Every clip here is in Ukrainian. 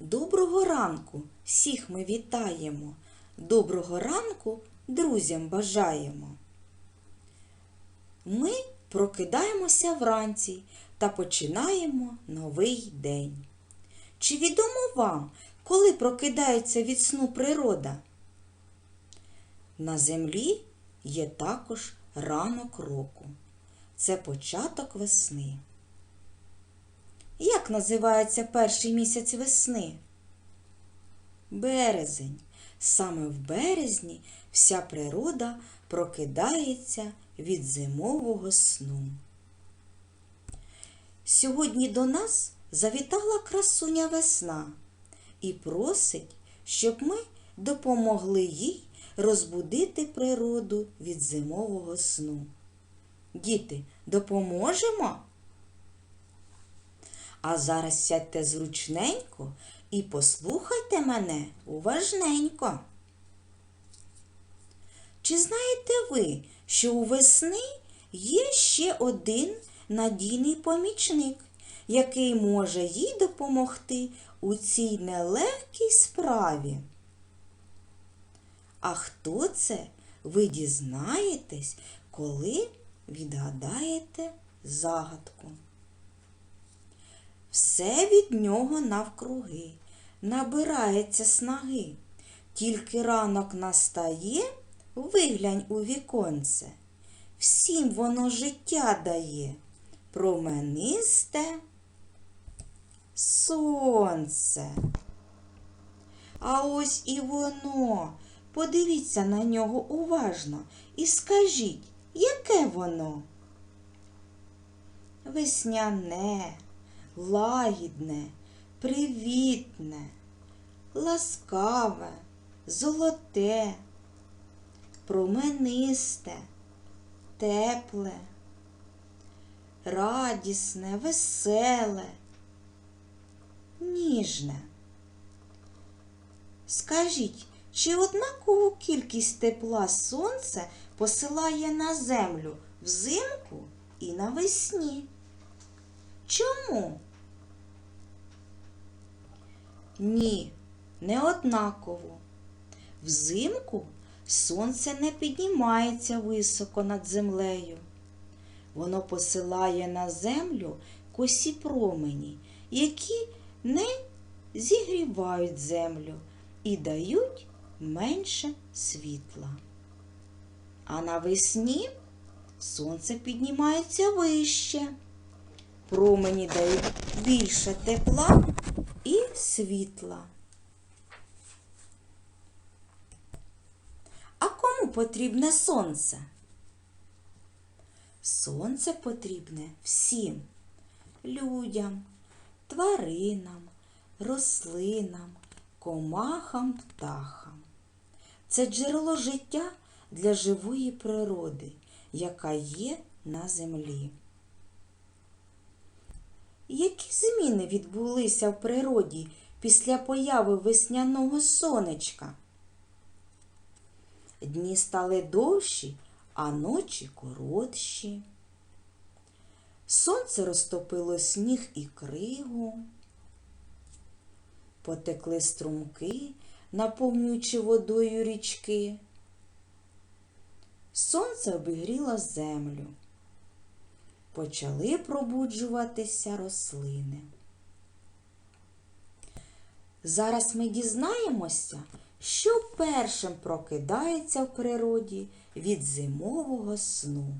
Доброго ранку всіх ми вітаємо. Доброго ранку друзям бажаємо. Ми прокидаємося вранці та починаємо новий день. Чи відомо вам, коли прокидається від сну природа? На землі є також ранок року. Це початок весни. Як називається перший місяць весни? Березень. Саме в березні вся природа прокидається від зимового сну. Сьогодні до нас завітала красуня весна і просить, щоб ми допомогли їй розбудити природу від зимового сну. Діти, допоможемо? А зараз сядьте зручненько і послухайте мене уважненько. Чи знаєте ви, що у весни є ще один надійний помічник, який може їй допомогти у цій нелегкій справі? А хто це, ви дізнаєтесь, коли відгадаєте загадку. Все від нього навкруги, набирається снаги. Тільки ранок настає, виглянь у віконце. Всім воно життя дає, променисте сонце. А ось і воно. Подивіться на нього уважно і скажіть, яке воно? Весняне лагідне, привітне, ласкаве, золоте, променисте, тепле, радісне, веселе, ніжне. Скажіть, чи однакову кількість тепла сонце посилає на землю взимку і навесні? Чому? Ні, не однаково. Взимку сонце не піднімається високо над землею. Воно посилає на землю косі промені, які не зігрівають землю і дають менше світла. А навесні сонце піднімається вище. Промені дають більше тепла і світла. А кому потрібне сонце? Сонце потрібне всім людям, тваринам, рослинам, комахам, птахам. Це джерело життя для живої природи, яка є на землі. Які зміни відбулися в природі після появи весняного сонечка? Дні стали довші, а ночі коротші. Сонце розтопило сніг і кригу, потекли струмки, наповнюючи водою річки. Сонце обігріло землю почали пробуджуватися рослини. Зараз ми дізнаємося, що першим прокидається в природі від зимового сну.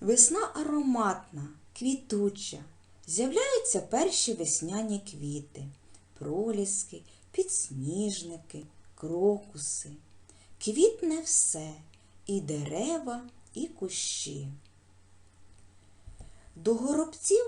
Весна ароматна, квітуча, з'являються перші весняні квіти, проліски, підсніжники, крокуси. Квітне все і дерева, і кущі. До горобців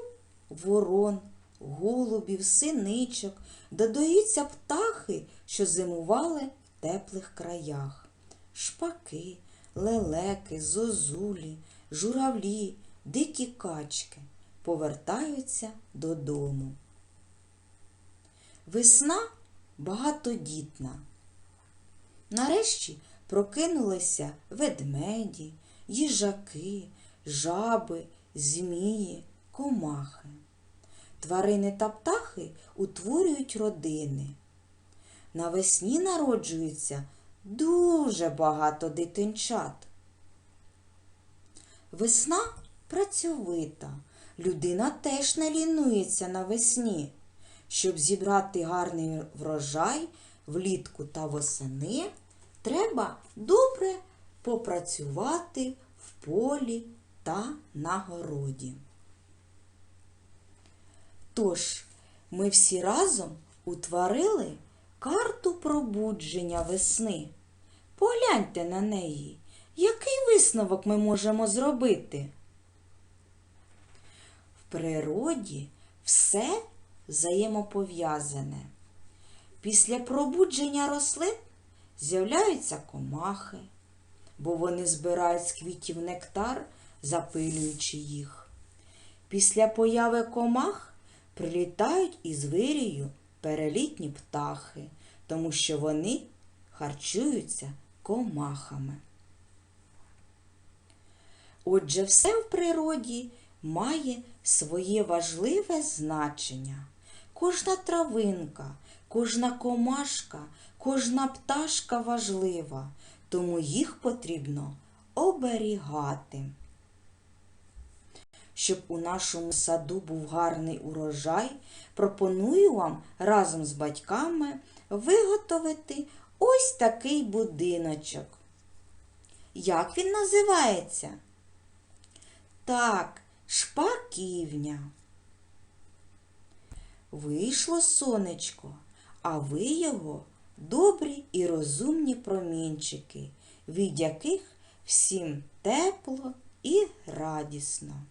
ворон, голубів, синичок додаються птахи, що зимували в теплих краях. Шпаки, лелеки, зозулі, журавлі, дикі качки повертаються додому. Весна багатодітна. Нарешті прокинулися ведмеді, їжаки, жаби, змії, комахи. тварини та птахи утворюють родини. Навесні народжується дуже багато дитинчат. Весна працьовита. Людина теж не лінується навесні. Щоб зібрати гарний врожай влітку та восени, треба добре попрацювати в полі та на городі. Тож, ми всі разом утворили карту пробудження весни. Погляньте на неї. Який висновок ми можемо зробити? В природі все взаємопов'язане. Після пробудження рослин з'являються комахи, бо вони збирають з квітів нектар, запилюючи їх. Після появи комах прилітають із вирію перелітні птахи, тому що вони харчуються комахами. Отже, все в природі має своє важливе значення. Кожна травинка, кожна комашка, кожна пташка важлива, тому їх потрібно оберігати. Щоб у нашому саду був гарний урожай, пропоную вам разом з батьками виготовити ось такий будиночок. Як він називається? Так, шпаківня. Вийшло сонечко, а ви його добрі і розумні промінчики, від яких всім тепло і радісно.